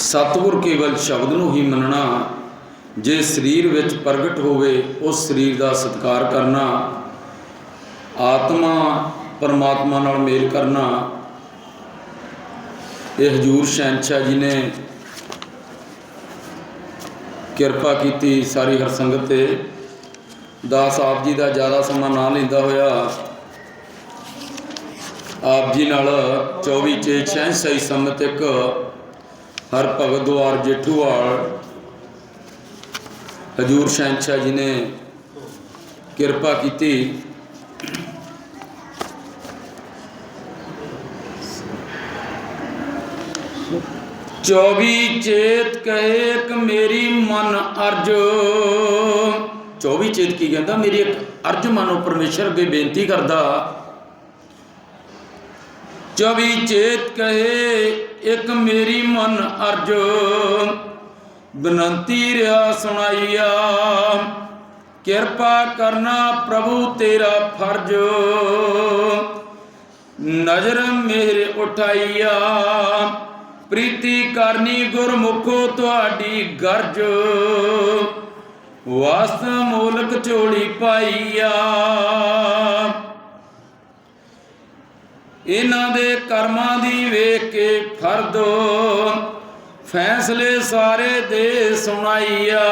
ਸਤਿਗੁਰ ਕੇਵਲ ਸ਼ਬਦ ਨੂੰ ਹੀ ਮੰਨਣਾ, ਜੇ ਸਰੀਰ ਵਿੱਚ ਪ੍ਰਗਟ ਹੋਵੇ ਉਸ ਸਰੀਰ ਦਾ ਸਤਿਕਾਰ ਕਰਨਾ, ਆਤਮਾ ਪਰਮਾਤਮਾ ਨਾਲ ਮੇਲ ਕਰਨਾ। ਇਹ ਹਜੂਰ ਸ਼ਹਿਨशाह ਜੀ ਨੇ ਕਿਰਪਾ ਕੀਤੀ ਸਾਰੀ ਹਰ ਸੰਗਤ ਤੇ। ਦਾਸ ਆਪ ਜੀ ਦਾ ਜ਼ਿਆਦਾ ਸਮਾਂ ਨਾ ਲੈਂਦਾ ਹੋਇਆ। ਆਪ ਜੀ ਨਾਲ 24 ਚੇ 66 ਸੰਮਤ ਇੱਕ ਹਰ ਭਗਤ ਦੁਆਰ ਜੇਠੂਵਾਲ ਹਜੂਰ ਸ਼ਹਿਨशाह ਜੀ ਨੇ ਕਿਰਪਾ ਕੀਤੀ। ਚੌਵੀ ਚੇਤ ਕਹੇ ਇੱਕ ਮੇਰੀ ਮਨ ਅਰਜ। 24 ਚੇਤ ਕੀ ਕਹਿੰਦਾ? ਮੇਰੀ ਇੱਕ ਅਰਜ ਮਨੋ ਪਰਮੇਸ਼ਰ ਅੱਗੇ ਬੇਨਤੀ ਕਰਦਾ। 24 ਚੇਤ ਕਹੇ ਇੱਕ ਮੇਰੀ ਮਨ ਅਰਜ ਬਨੰਤੀ ਰਿਆ ਸੁਣਾਈਆ। ਕਿਰਪਾ ਕਰਨਾ ਪ੍ਰਭੂ ਤੇਰਾ ਫਰਜ਼। ਨਜ਼ਰ ਮੇਰੇ ਉਠਾਈਆ। ਪ੍ਰੀਤੀ ਕਰਨੀ ਗੁਰਮੁਖੋ ਤੁਹਾਡੀ ਗਰਜ। ਵਾਸਤ ਮੂਲਕ ਝੋਲੀ ਪਾਈਆ। ਇਹਨਾਂ ਦੇ ਕਰਮਾਂ ਦੀ ਵੇਖ ਕੇ ਫਰਦੋ ਫੈਸਲੇ ਸਾਰੇ ਦੇ ਸੁਣਾਈਆ।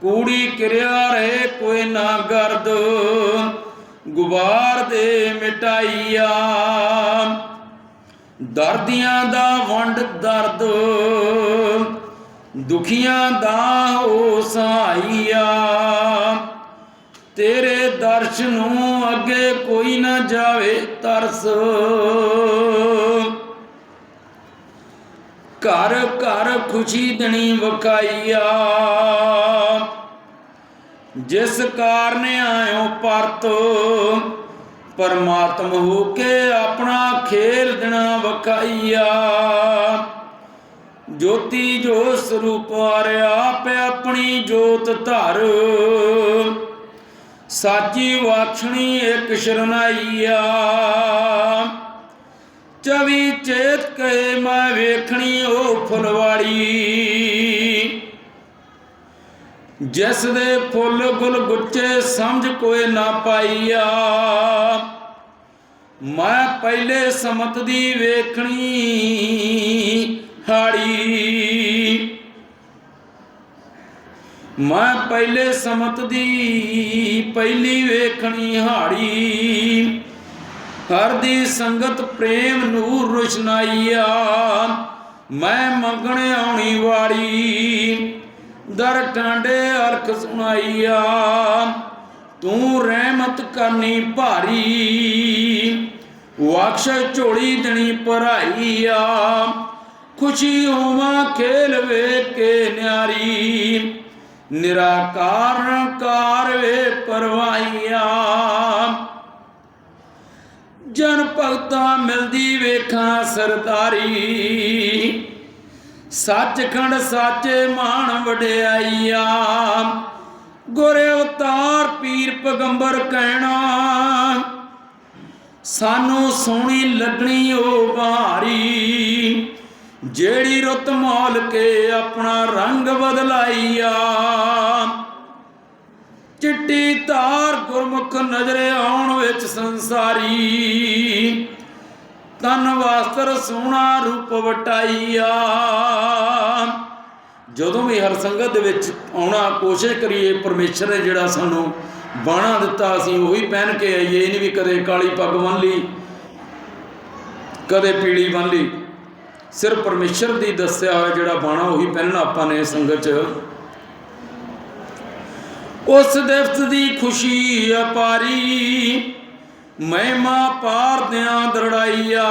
ਕੂੜੀ ਕਿਰਿਆ ਰਹੇ ਕੋਈ ਨਾ ਗਰਦ, ਗੁਬਾਰ ਦੇ ਮਿਟਾਈਆ। ਦਰਦੀਆਂ ਦਾ ਵੰਡ ਦਰਦ, ਦੁਖੀਆਂ ਦਾ ਹੋ ਸਹਾਈਆ। ਤੇਰੇ ਦਰਸ਼ ਨੂੰ ਅੱਗੇ ਕੋਈ ਨਾ ਜਾਵੇ ਤਰਸ। ਘਰ ਘਰ ਖੁਸ਼ੀ ਦਣੀ ਵਕਾਈਆ ਜਿਸ ਕਾਰਨ ਆਇਓ ਪਰਤੋ, ਪਰਮਾਤਮ ਹੋ ਕੇ ਆਪਣਾ ਖੇਲ ਦੇਣਾ ਵਕਾਈਆ ਜੋਤੀ ਜੋ ਸਰੂਪ ਆਰਿਆ ਆਪੇ ਆਪਣੀ ਜੋਤ ਧਰ। ਸਾਚੀ ਵਾਛਣੀ ਇੱਕ ਸ਼ਰਨਾਈਆ। ਚਵੀ ਚੇਤ ਕਹੇ ਮੈਂ ਵੇਖਣੀ ਉਹ ਫੁਲਵਾੜੀ। ਜਿਸ ਦੇ ਫੁੱਲ ਗੁਲ ਗੁੱਚੇ ਸਮਝ ਕੋਈ ਨਾ ਪਾਈਆ। ਮੈਂ ਪਹਿਲੇ ਸਮਤ ਦੀ ਵੇਖਣੀ ਹਾੜੀ। ਮੈਂ ਪਹਿਲੇ ਸਮਤ ਦੀ ਪਹਿਲੀ ਵੇਖਣੀ ਹਾੜੀ। ਹਰ ਦੀ ਸੰਗਤ ਪ੍ਰੇਮ ਨੂਰ ਰੁਸ਼ਨਾਈਆ, ਮੈਂ ਮੰਗਣ ਆਉਣੀ ਵਾੜੀ। ਦਰ ਟਾਂਡੇ ਅਰਖ ਸੁਣਾਈਆ, ਤੂੰ ਰਹਿਮਤ ਕਰਨੀ ਭਾਰੀ। ਵਾਕਸ਼ ਝੋਲੀ ਦਣੀ ਭਰਾਈਆ, ਖੁਸ਼ੀ ਹੋਵਾਂ ਖੇਲ ਵੇਖ ਕੇ ਨਿਆਰੀ। ਨਿਰਾਕਾਰ ਕਾਰ ਵੇ ਪਰਵਾਈਆ ਜਨ ਭਗਤਾਂ ਮਿਲਦੀ ਵੇਖਾਂ ਸਰਦਾਰੀ। ਸੱਚਖੰਡ ਸਾਚੇ ਮਾਣ ਵਡਿਆਈਆ। ਗੁਰ ਅਵਤਾਰ ਪੀਰ ਪਗੰਬਰ ਕਹਿਣਾ, ਸਾਨੂੰ ਸੋਹਣੀ ਲੱਗਣੀ ਓ ਭਾਰੀ ਜਿਹੜੀ ਰੁੱਤ ਮੋਲ ਕੇ ਆਪਣਾ ਰੰਗ ਬਦਲਾਈਆ। ਚਿੱਟੀ ਧਾਰ ਗੁਰਮੁਖ ਨਜ਼ਰੇ ਆਉਣ ਵਿੱਚ ਸੰਸਾਰੀ। ਤਨ ਵਾਸਤਰ ਸੋਹਣਾ ਰੂਪ ਵਟਾਈਆ। ਜਦੋਂ ਵੀ ਹਰ ਸੰਗਤ ਦੇ ਵਿੱਚ ਆਉਣਾ, ਕੋਸ਼ਿਸ਼ ਕਰੀਏ, ਪਰਮੇਸ਼ਰ ਨੇ ਜਿਹੜਾ ਸਾਨੂੰ ਬਾਣਾ ਦਿੱਤਾ, ਅਸੀਂ ਉਹੀ ਪਹਿਨ ਕੇ ਆਈਏ। ਇਹ ਨਹੀਂ ਵੀ ਕਦੇ ਕਾਲੀ ਪੱਗ ਬੰਨ ਲਈ, ਕਦੇ ਪੀਲੀ ਬੰਨ ਲਈ। ਸਿਰ ਪਰਮੇਸ਼ਰ ਦੀ ਦੱਸਿਆ ਹੋਇਆ ਜਿਹੜਾ ਬਾਣਾ, ਉਹੀ ਪਹਿਨਣਾ ਆਪਾਂ ਨੇ ਸੰਗਤ 'ਚ। ਉਸ ਦਿਵਸ ਦੀ ਖੁਸ਼ੀ ਅਪਾਰੀ, ਮਹਿਮਾ ਪਾਰ ਦਰੜਾਈਆ।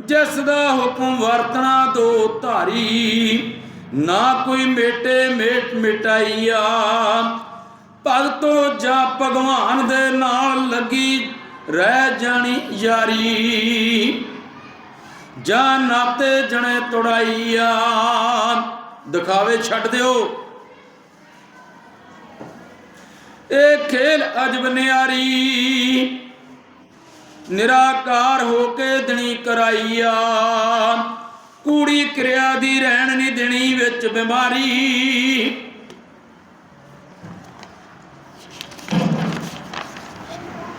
ਜਿਸ ਦਾ ਹੁਕਮ ਵਰਤਣਾ ਦੋ ਧਾਰੀ, ਨਾ ਕੋਈ ਮੇਟੇ ਮੇਟ ਮਿਟਾਈਆ। ਭਗਤੋ ਜਾਂ ਭਗਵਾਨ ਦੇ ਨਾਲ ਲੱਗੀ, ਰਹਿ ਜਾਣੀ ਯਾਰੀ। ਜਾਂ ਨਾਤੇ ਜਣੇ ਤੁੜਾਈਆ। ਦਿਖਾਵੇ ਛੱਡ ਦਿਓ। ਇਹ ਖੇਲ ਅਜਬ ਨਿਆਰੀ। ਨਿਰਾਕਾਰ ਹੋ ਕੇ ਦਣੀ ਕਰਾਈਆ। ਕੂੜੀ ਕਿਰਿਆ ਦੀ ਰਹਿਣ ਨਹੀਂ ਦੇਣੀ ਵਿੱਚ ਬਿਮਾਰੀ।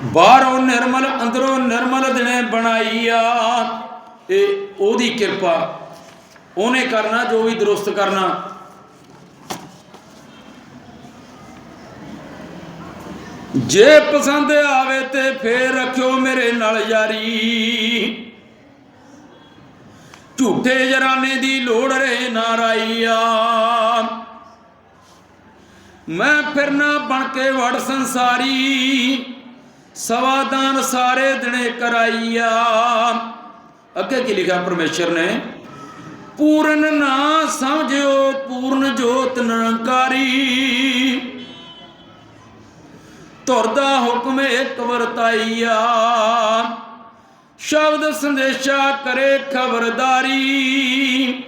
ਬਾਹਰੋਂ ਨਿਰਮਲ, ਅੰਦਰੋਂ ਨਿਰਮਲ ਦਿਨੇ ਬਣਾਈ ਆ ਇਹ ਉਹਦੀ ਕਿਰਪਾ ਉਹਨੇ ਕਰਨਾ, ਜੋ ਵੀ ਦਰੁਸਤ ਕਰਨਾ। ਜੇ ਪਸੰਦ ਆਵੇ ਤੇ ਫੇਰ ਰੱਖਿਓ ਮੇਰੇ ਨਾਲ ਯਾਰੀ। ਝੂਠੇ ਜਰਾਨੇ ਦੀ ਲੋੜ ਰਹੇ ਨਾਰਾਈਆ ਮੈਂ ਫਿਰਨਾ ਬਣ ਕੇ ਵੜ ਸੰਸਾਰੀ ਸਵਾਦਾਨ ਸਾਰੇ ਦਿਨੇ ਕਰਾਈਆ। ਅੱਗੇ ਕੀ ਲਿਖਿਆ ਪਰਮੇਸ਼ਰ ਨੇ? ਪੂਰਨ ਨਾ ਸਮਝਿਓ, ਪੂਰਨ ਜੋਤ ਨਿਰੰਕਾਰੀ। ਤੁਰਦਾ ਹੁਕਮ ਇੱਕ ਵਰਤਾਈਆ। ਸ਼ਬਦ ਸੰਦੇਸ਼ਾ ਕਰੇ ਖਬਰਦਾਰੀ।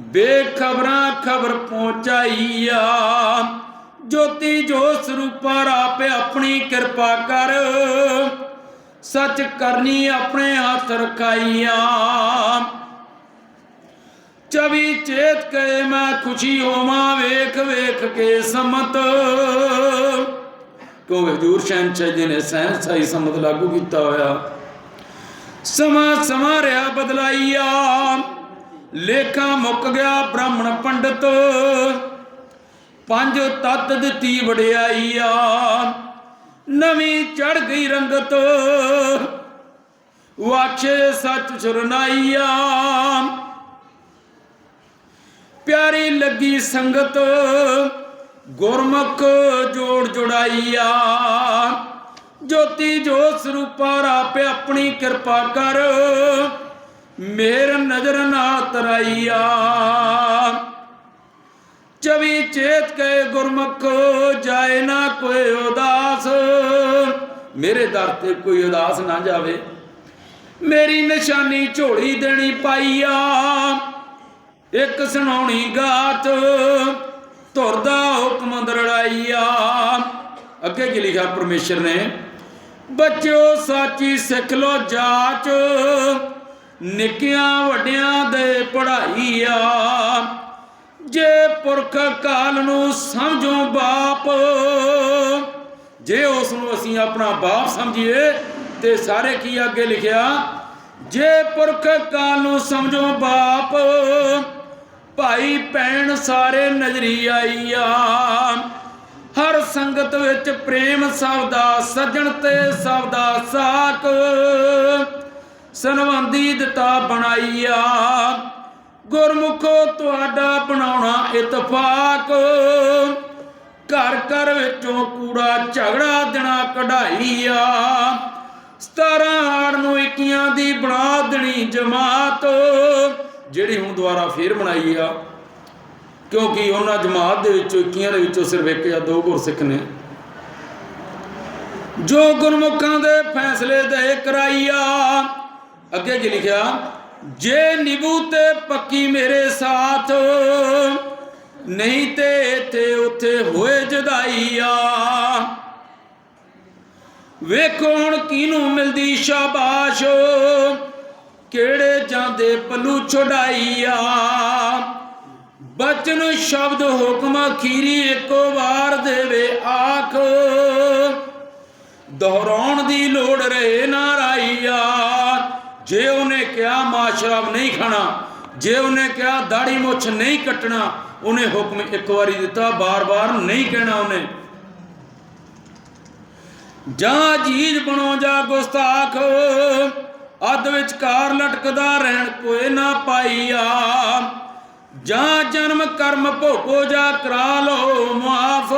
ਬੇਖਬਰਾਂ ਖਬਰ ਪਹੁੰਚਾਈਆ। ਜੋਤੀ ਜੋ ਸਰੂਪਾ ਆਪੇ ਆਪਣੀ ਕਿਰਪਾ ਕਰ। ਸੱਚ ਕਰਨੀ ਆਪਣੇ ਹੱਥ ਰਖਾਈਆ। ਚਵੀ ਚੇਤ ਕੇ ਮੈਂ ਖੁਸ਼ੀ ਹੋਵਾਂ, ਵੇਖ ਵੇਖ ਕੇ ਸਮਤ। ਕਿਉਂ ਹਜੂਰ ਸ਼ਹਿਨशाह ਜੀ ਨੇ ਸਹਿਨ ਸਹੀ ਸਮਤ ਲਾਗੂ ਕੀਤਾ ਹੋਇਆ? ਸਮਾਂ ਸਮਾਂ ਰਿਆ ਬਦਲਾਈਆ। ਲੇਖਾ ਮੁੱਕ ਗਿਆ ਬ੍ਰਾਹਮਣ ਪੰਡਤ। ਪੰਜ ਤਤ ਦਿੱਤੀ ਵਡਿਆਈਆ। ਨਵੀਂ ਚੜ ਗਈ ਰੰਗਤ। ਵਾਛੇ ਸੱਚ ਸੁਰਨਾਈਆ। ਪਿਆਰੀ ਲੱਗੀ ਸੰਗਤ, ਗੁਰਮੁਖ ਜੋੜ ਜੁੜਾਈਆ। ਜੋਤੀ ਜੋਤ ਸਰੂਪਾ ਆਪੇ ਆਪਣੀ ਕਿਰਪਾ ਕਰ, ਮੇਰ ਨਜ਼ਰ ਨਾ ਤਰਾਈਆ। ਚਵੀ ਚੇਤ ਕੇ ਗੁਰਮੁਖ ਜਾਏ ਨਾ ਕੋਈ ਉਦਾਸ। ਮੇਰੇ ਦਰ ਤੇ ਕੋਈ ਉਦਾਸ ਨਾ ਜਾਵੇ। ਮੇਰੀ ਨਿਸ਼ਾਨੀ ਝੋਲੀ ਦੇਣੀ ਪਾਈਆ। ਇੱਕ ਸੁਣਾਉਣੀ ਗਾਤ ਤੁਰਦਾ ਹੁਕਮ ਦਰੜਾਈਆ। ਅੱਗੇ ਕੀ ਲਿਖਿਆ ਪਰਮੇਸ਼ਰ ਨੇ? ਬੱਚਿਓ, ਸਾਚੀ ਸਿੱਖ ਲੋ ਜਾਚ। ਨਿੱਕਿਆਂ ਵੱਡਿਆਂ ਦੇ ਪੜਾਈਆ ਜੇ ਪੁਰਖ ਕਾਲ ਨੂੰ ਸਮਝੋ ਬਾਪ। ਜੇ ਉਸ ਨੂੰ ਅਸੀਂ ਆਪਣਾ ਬਾਪ ਸਮਝੀਏ, ਤੇ ਸਾਰੇ ਕੀ ਅੱਗੇ ਲਿਖਿਆ? ਜੇ ਪੁਰਖ ਕਾਲ ਨੂੰ ਸਮਝੋ ਬਾਪ, ਭਾਈ ਭੈਣ ਸਾਰੇ ਨਜ਼ਰੀ ਆਈਆ। ਹਰ ਸੰਗਤ ਵਿੱਚ ਪ੍ਰੇਮ ਸਭ ਦਾ ਸੱਜਣ ਤੇ ਸਭ ਦਾ ਸਾਕ ਸਨਵੰਦੀ ਦਿੱਤਾ ਬਣਾਈਆ। ਗੁਰਮੁਖੋ ਤੁਹਾਡਾ ਬਣਾਉਣਾ ਇਤਫਾਕ। ਘਰ ਘਰ ਵਿੱਚੋਂ ਕੂੜਾ ਝਗੜਾ ਦੇਣਾ ਕਢਾਈਆ 17 ਹਾੜ ਨੂੰ ਇਕੀਆਂ ਦੀ ਬਣਾ ਦੇਣੀ ਜਮਾਤ। ਜਿਹੜੀ ਹੁਣ ਦੁਬਾਰਾ ਫੇਰ ਬਣਾਈ ਆ। ਕਿਉਂਕਿ ਉਹਨਾਂ ਜਮਾਤ ਦੇ ਵਿੱਚੋਂ ਇਕੀਆਂ ਦੇ ਵਿੱਚੋਂ ਸਿਰਫ ਇੱਕ ਜਾਂ ਦੋ ਗੁਰਸਿੱਖ ਨੇ। ਜੋ ਗੁਰਮੁਖਾਂ ਦੇ ਫੈਸਲੇ ਦੇ ਕਰਾਈਆ ਅੱਗੇ ਕੀ ਲਿਖਿਆ? ਜੇ ਨਿਬੂ ਤੇ ਪੱਕੀ ਮੇਰੇ ਸਾਥ, ਨਹੀਂ ਤੇ ਇੱਥੇ ਉੱਥੇ ਹੋਏ ਜਦਾਈਆ। ਵੇਖੋ ਹੁਣ ਕਿਹਨੂੰ ਮਿਲਦੀ ਸ਼ਾਬਾਸ਼, ਕਿਹੜੇ ਜਾਂਦੇ ਪੱਲੂ ਛੁਡਾਈਆ। ਬਚਨ ਸ਼ਬਦ ਹੁਕਮ ਅਖੀਰੀ ਇੱਕੋ ਵਾਰ ਦੇਵੇ ਆਖ। ਦੁਹਰਾਉਣ ਦੀ ਲੋੜ ਰਹੇ ਨਾ ਕਿਹਾ ਮਾਸ਼ਰਾਬ ਨਹੀਂ ਖਾਣਾ, ਜੇ ਉਹਨੇ ਕਿਹਾ ਦਾੜੀ ਮੁੱਛ ਨਹੀਂ ਕੱਟਣਾ, ਉਹਨੇ ਹੁਕਮ ਇੱਕ ਵਾਰੀ ਦਿੱਤਾ, ਬਾਰ-ਬਾਰ ਨਹੀਂ ਕਹਿਣਾ ਉਹਨੇ। ਜਾਂ ਜੀਜ ਬਣੋ ਜਾਂ ਗੁਸਤਾਖ, ਅੱਧ ਵਿਚਕਾਰ ਲਟਕਦਾ ਰਹਿਣ ਕੋਈ ਨਾ ਪਾਈਆ। ਜਾਂ ਜਨਮ ਕਰਮ ਭੋਗੋ ਜਾਂ ਕਰਾ ਲੋ ਮਾਫ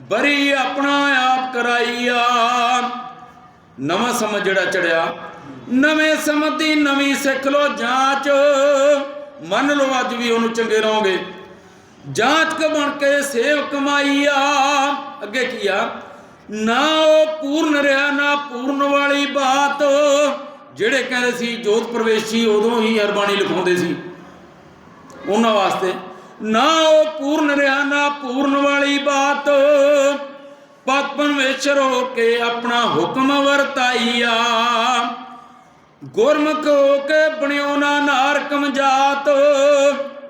ਬਰੀ ਆਪਣਾ ਆਪ ਕਰਾਈਆ। ਨਵਾਂ ਸਮਝ ਜਿਹੜਾ ਚੜਿਆ ਨਵੇਂ ਸਮਝ ਨਵੀਂ ਸਿੱਖ ਲੋ ਜਾਂਚ। ਮੰਨ ਲਓ ਅੱਜ ਵੀ ਉਹਨੂੰ ਚੰਗੇ ਰਹੋਗੇ। ਜਾਂਚ ਕ ਬਣ ਕੇ ਸੇਵ ਕਮਾਈਆ ਅੱਗੇ ਕੀਆ ਨਾ ਉਹ ਪੂਰਨ ਰਿਹਾ, ਨਾ ਪੂਰਨ ਵਾਲੀ ਬਾਤ। ਜਿਹੜੇ ਕਹਿੰਦੇ ਸੀ ਜੋਤ ਪ੍ਰਵੇਸ਼ੀ, ਉਦੋਂ ਹੀ ਅਰਬਾਣੀ ਲਿਖਾਉਂਦੇ ਸੀ। ਉਹਨਾਂ ਵਾਸਤੇ ਨਾ ਉਹ ਪੂਰਨ ਰਿਹਾ, ਨਾ ਪੂਰਨ ਵਾਲੀ ਬਾਤ। ਪਤ ਪਰਮੇਸ਼ਰ ਹੋ ਕੇ ਆਪਣਾ ਹੁਕਮ ਵਰਤਾਈਆ ਗੁਰਮੁਖ ਹੋ ਕੇ ਬਣਿਓ ਨਾ ਨਾਰਕਮ ਜਾਤ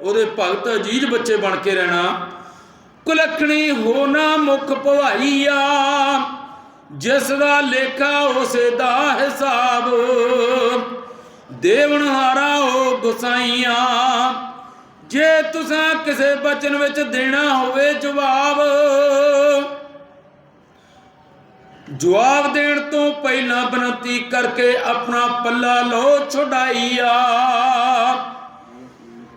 ਉਹਦੇ ਭਗਤ ਅਜੀਜ ਬੱਚੇ ਬਣ ਕੇ ਰਹਿਣਾ। ਕੁਲਖਣੀ ਹੋ ਮੁਖ ਭਵਾਈਆ। ਜਿਸ ਦਾ ਲੇਖਾ ਉਸੇ ਦਾ ਹਿਸਾਬ। ਦੇਵਨ ਹਾਰਾ ਹੋ ਗੁਸਾਈਆਂ। ਜੇ ਤੁਸੀਂ ਕਿਸੇ ਬਚਨ ਵਿੱਚ ਦੇਣਾ ਹੋਵੇ ਜਵਾਬ। ਜਵਾਬ ਦੇਣ ਤੋਂ ਪਹਿਲਾਂ ਬੇਨਤੀ ਕਰਕੇ ਆਪਣਾ ਪੱਲਾ ਲੋ ਛੁਡਾਈਆ।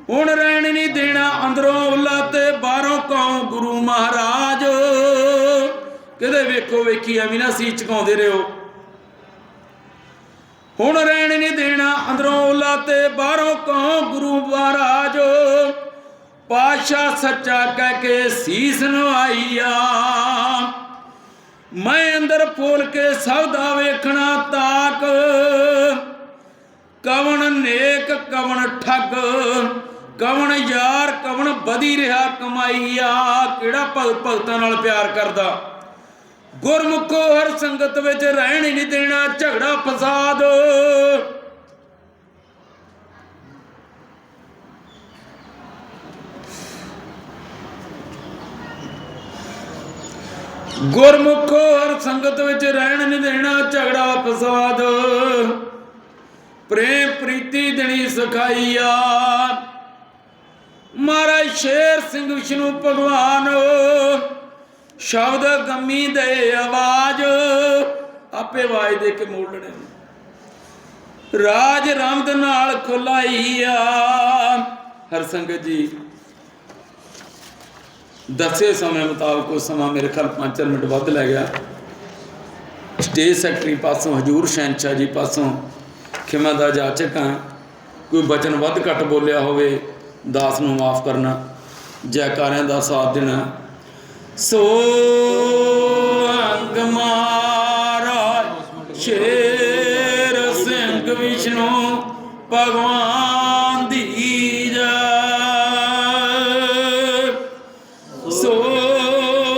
ਹੁਣ ਰਹਿਣ ਨਹੀਂ ਦੇਣਾ ਅੰਦਰੋਂ ਉੱਲਾ ਤੇ ਬਾਹਰੋਂ ਕੌਂ ਗੁਰੂ ਮਹਾਰਾਜ। ਕਿਤੇ ਵੇਖੋ ਵੇਖੀ ਐਵੇਂ ਨਾ ਸੀ ਚਕਾਉਂਦੇ ਰਹੋ। ਹੁਣ ਰਹਿਣ ਨਹੀਂ ਦੇਣਾ ਅੰਦਰੋਂ ਉੱਲਾ ਤੇ ਬਾਹਰੋਂ ਕੌ ਗੁਰੂ ਮਹਾਰਾਜ। ਪਾਸ਼ਾ ਸੱਚਾ ਕਹਿ ਕੇ ਸੀਸ ਨਵਾਈਆ। ਮੈਂ ਅੰਦਰ ਫੋਲ ਕੇ ਸਭ ਦਾ ਵੇਖਣਾ ਤਾਕ। ਕਵਣ ਨੇਕ, ਕਵਣ ਠੱਗ। ਕਵਣ ਯਾਰ, ਕਵਣ ਬਦੀ ਰਿਹਾ ਕਮਾਈਆ। ਕਿਹੜਾ ਭਗਤ ਭਗਤਾਂ ਨਾਲ ਪਿਆਰ ਕਰਦਾ? ਗੁਰਮੁਖੋ ਹਰ ਸੰਗਤ ਵਿੱਚ ਰਹਿਣ ਹੀ ਨਹੀਂ ਦੇਣਾ, ਝਗੜਾ ਫਸਾਦ। ਗੁਰਮੁਖੋ ਹਰ ਸੰਗਤ ਵਿੱਚ ਰਹਿਣ ਨਹੀਂ ਦੇਣਾ ਝਗੜਾ ਫਸਾਦ। ਪ੍ਰੇਮ ਪ੍ਰੀਤੀ ਦੇਣੀ ਸਖਾਈਆ। ਮਹਾਰਾਜ ਸ਼ੇਰ ਸਿੰਘ ਵਿਸ਼ਨੂੰ ਭਗਵਾਨ, ਸ਼ਬਦ ਗੰਮੀ ਦੇ ਆਵਾਜ਼, ਆਪੇ ਆਵਾਜ਼ ਦੇ ਕੇ ਮੋੜ ਰਾਜ ਰਾਮਦ ਨਾਲ ਖੁਲਾਈਆ। ਹਰ ਸੰਗਤ ਜੀ ਦੱਸੇ ਸਮੇਂ ਮੁਤਾਬਕ ਉਹ ਸਮਾਂ ਮੇਰੇ ਖਿਆਲ 5 ਮਿੰਟ ਵੱਧ ਲੈ ਗਿਆ। ਸਟੇਜ ਸੈਕਟਰੀ ਪਾਸੋਂ ਹਜੂਰ ਸ਼ਹਿਨशाह ਜੀ ਪਾਸੋਂ ਖਿਮਾ ਦਾ ਜਾਚਕ ਹਾਂ। ਕੋਈ ਬਚਨ ਵੱਧ ਘੱਟ ਬੋਲਿਆ ਹੋਵੇ, ਦਾਸ ਨੂੰ ਮਾਫ ਕਰਨਾ, ਜੈਕਾਰਿਆਂ ਦਾ ਸਾਥ ਦੇਣਾ। ਸੋ ਅੰਗ ਮਹਾਰਾਜ, ਸ਼ੇਰ ਸਿੰਘ ਵਿਸ਼ਨੂੰ, ਭਗਵਾਨ